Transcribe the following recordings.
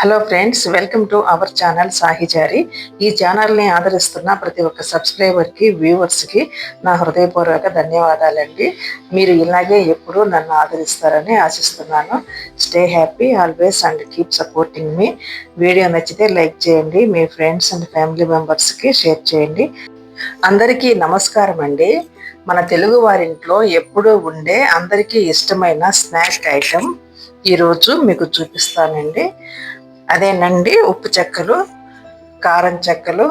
Hello friends welcome to our channel Sahichari ఈ ఛానల్ని ఆదరిస్తున్న ప్రతి ఒక్క సబ్స్క్రైబర్కి వ్యూవర్స్కి నా హృదయపూర్వక ధన్యవాదాలండి. మీరు ఇలాగే ఎప్పుడూ నన్ను ఆదరిస్తారని ఆశిస్తున్నాను. Stay happy always and keep supporting me video నచ్చితే లైక్ చేయండి మీ ఫ్రెండ్స్ అండ్ ఫ్యామిలీ మెంబర్స్కి షేర్ చేయండి. అందరికీ నమస్కారం అండి. మన తెలుగు వారింట్లో ఎప్పుడూ ఉండే అందరికీ ఇష్టమైన స్నాక్ ఐటెం ఈరోజు మీకు చూపిస్తానండి. అదేనండి ఉప్పు చెక్కలు కారం చెక్కలు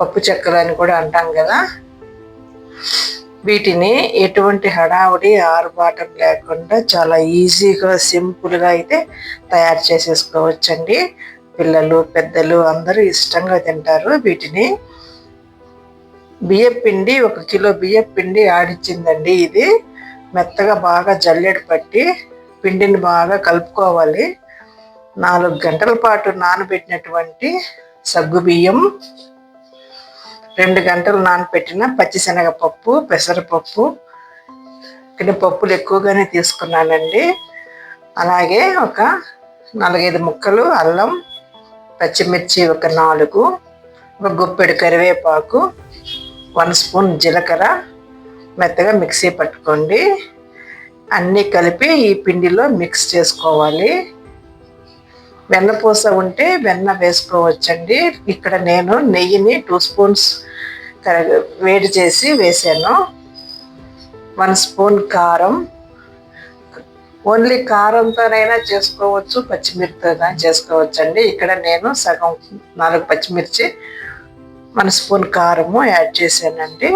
పప్పు చెక్కలు అని కూడా అంటాం కదా. వీటిని ఎటువంటి హడావుడి ఆరుబాటం లేకుండా చాలా ఈజీగా సింపుల్గా అయితే తయారు చేసేసుకోవచ్చండి. పిల్లలు పెద్దలు అందరూ ఇష్టంగా తింటారు వీటిని. బియ్యపిండి ఒక కిలో బియ్యపిండి ఆడిచ్చిందండి ఇది. మెత్తగా బాగా జల్లెడ పట్టి పిండిని బాగా కలుపుకోవాలి. నాలుగు గంటల పాటు నానబెట్టినటువంటి సగ్గు బియ్యం రెండు గంటలు నానబెట్టిన పచ్చిశనగపప్పు పెసరపప్పు ఇక్కడ పప్పులు ఎక్కువగానే తీసుకున్నానండి. అలాగే ఒక నాలుగైదు ముక్కలు అల్లం పచ్చిమిర్చి ఒక నాలుగు ఒక గుప్పెడు కరివేపాకు వన్ స్పూన్ జీలకర్ర మెత్తగా మిక్సీ పట్టుకోండి. అన్నీ కలిపి ఈ పిండిలో మిక్స్ చేసుకోవాలి. వెన్నపూస ఉంటే వెన్న వేసుకోవచ్చండి. ఇక్కడ నేను నెయ్యిని టూ స్పూన్స్ వేడి చేసి వేసాను. వన్ స్పూన్ కారం. ఓన్లీ కారంతోనైనా చేసుకోవచ్చు పచ్చిమిర్చితో చేసుకోవచ్చు అండి ఇక్కడ నేను సగం నాలుగు పచ్చిమిర్చి వన్ స్పూన్ కారము యాడ్ చేశానండి.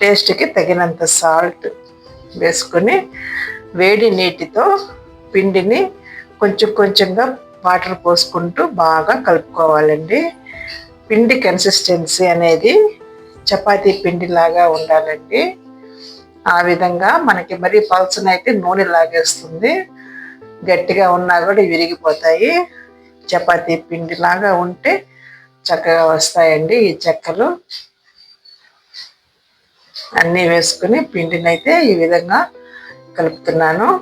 టేస్ట్కి తగినంత సాల్ట్ వేసుకొని వేడి నీటితో పిండిని కొంచెం కొంచెంగా వాటర్ పోసుకుంటూ బాగా కలుపుకోవాలండి. పిండి కన్సిస్టెన్సీ అనేది చపాతీ పిండిలాగా ఉండాలండి. ఆ విధంగా మనకి మరీ అయితే నూనె లాగేస్తుంది. గట్టిగా ఉన్నా కూడా విరిగిపోతాయి. చపాతీ పిండిలాగా ఉంటే చక్కగా వస్తాయండి ఈ చెక్కలు. అన్నీ వేసుకుని పిండిని అయితే ఈ విధంగా కలుపుతున్నాను.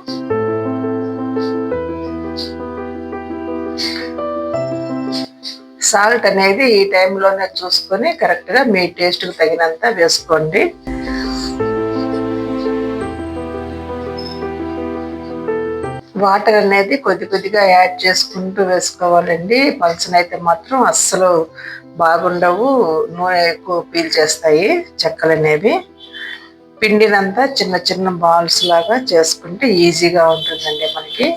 సాల్ట్ అనేది ఈ టైంలోనే చూసుకొని కరెక్ట్గా మీ టేస్ట్కి తగినంత వేసుకోండి. వాటర్ అనేది కొద్ది కొద్దిగా యాడ్ చేసుకుంటూ వేసుకోవాలండి. పల్చనైతే మాత్రం అస్సలు బాగుండవు. నూనె ఎక్కువ పీల్చేస్తాయి చెక్కలు అనేవి. పిండినంతా చిన్న చిన్న బాల్స్ లాగా చేసుకుంటే ఈజీగా ఉంటుందండి మనకి.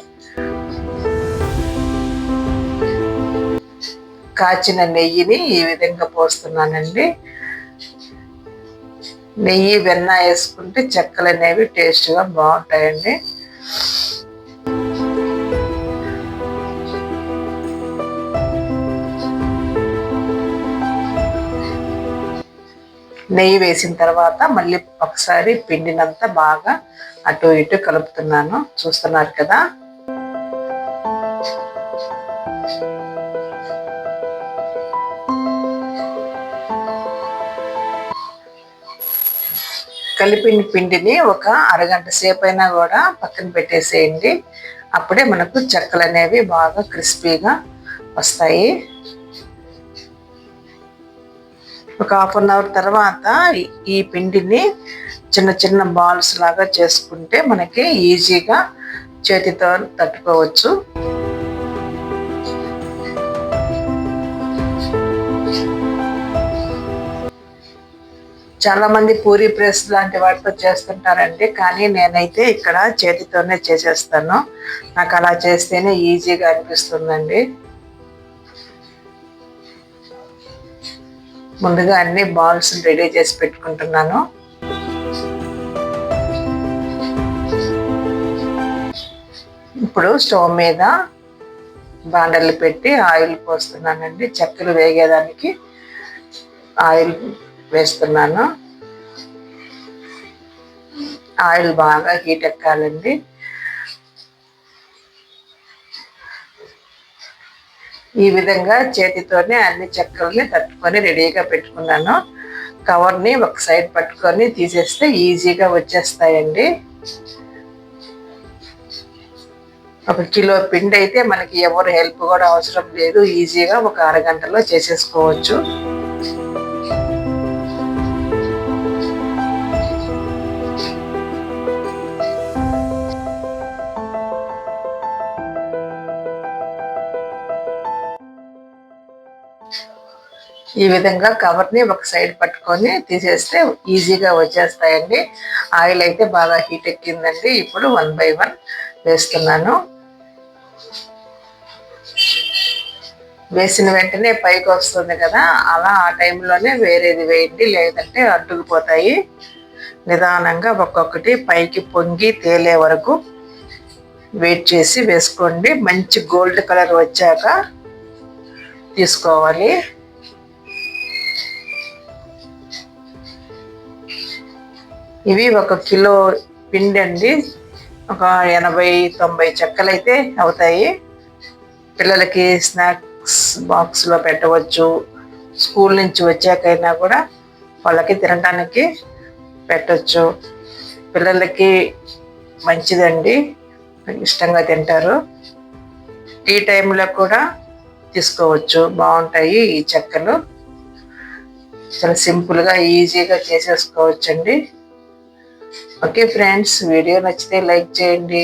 కాచిన నెయ్యిని ఈ విధంగా పోస్తున్నానండి. నెయ్యి వెన్న వేసుకుంటే చెక్కలు అనేవి టేస్ట్గా బాగుంటాయండి. నెయ్యి వేసిన తర్వాత మళ్ళీ ఒకసారి పిండినంతా బాగా అటు ఇటు కలుపుతున్నాను. చూస్తున్నారు కదా? కలిపిన పిండిని ఒక అరగంట సేపు అయినా కూడా పక్కన పెట్టేసేయండి. అప్పుడే మనకు చెక్కలు అనేవి బాగా క్రిస్పీగా వస్తాయి. ఒక హాఫ్ అన్ అవర్ తర్వాత ఈ పిండిని చిన్న చిన్న బాల్స్ లాగా చేసుకుంటే మనకి ఈజీగా చేతితో తట్టుకోవచ్చు. చాలా మంది పూరి ప్రెస్ లాంటి వాటితో చేస్తుంటారండి. కానీ నేనైతే ఇక్కడ చేతితోనే చేసేస్తాను. నాకు అలా చేస్తేనే ఈజీగా అనిపిస్తుందండి. ముందుగా అన్ని బాల్స్ రెడీ చేసి పెట్టుకుంటున్నాను. ఇప్పుడు స్టవ్ మీద బాండలు పెట్టి ఆయిల్ పోస్తున్నానండి. చక్కెర వేగేదానికి ఆయిల్ వేస్తున్నాను. ఆయిల్ బాగా హీట్ ఎక్కాలండి. ఈ విధంగా చేతితోనే అన్ని చెక్కల్ని తట్టుకొని రెడీగా పెట్టుకున్నాను. కవర్ని ఒక సైడ్ పట్టుకొని తీసేస్తే ఈజీగా వచ్చేస్తాయండి. ఒక కిలో పిండి అయితే మనకి ఎవరు హెల్ప్ కూడా అవసరం లేదు. ఈజీగా ఒక అరగంటలో చేసేసుకోవచ్చు. ఈ విధంగా కవర్ని ఒక సైడ్ పట్టుకొని తీసేస్తే ఈజీగా వచ్చేస్తాయండి. ఆయిల్ అయితే బాగా హీట్ ఎక్కిందండి. ఇప్పుడు వన్ బై వన్ వేస్తున్నాను. వేసిన వెంటనే పైకి వస్తుంది కదా అలా ఆ టైంలోనే వేరేది వేయండి. లేదంటే అడ్డుకుపోతాయి. నిదానంగా ఒక్కొక్కటి పైకి పొంగి తేలే వరకు వెయిట్ చేసి వేసుకోండి. మంచి గోల్డ్ కలర్ వచ్చాక తీసుకోవాలి. ఇవి ఒక కిలో పిండి అండి. ఒక ఎనభై తొంభై చెక్కలు అయితే అవుతాయి. పిల్లలకి స్నాక్స్ బాక్స్లో పెట్టవచ్చు. స్కూల్ నుంచి వచ్చాకైనా కూడా వాళ్ళకి తినడానికి పెట్టచ్చు. పిల్లలకి మంచిదండి. ఇష్టంగా తింటారు. టీ టైంలో కూడా తీసుకోవచ్చు. బాగుంటాయి ఈ చెక్కలు. చాలా సింపుల్గా ఈజీగా చేసేసుకోవచ్చండి. ఓకే ఫ్రెండ్స్ వీడియో నచ్చితే లైక్ చేయండి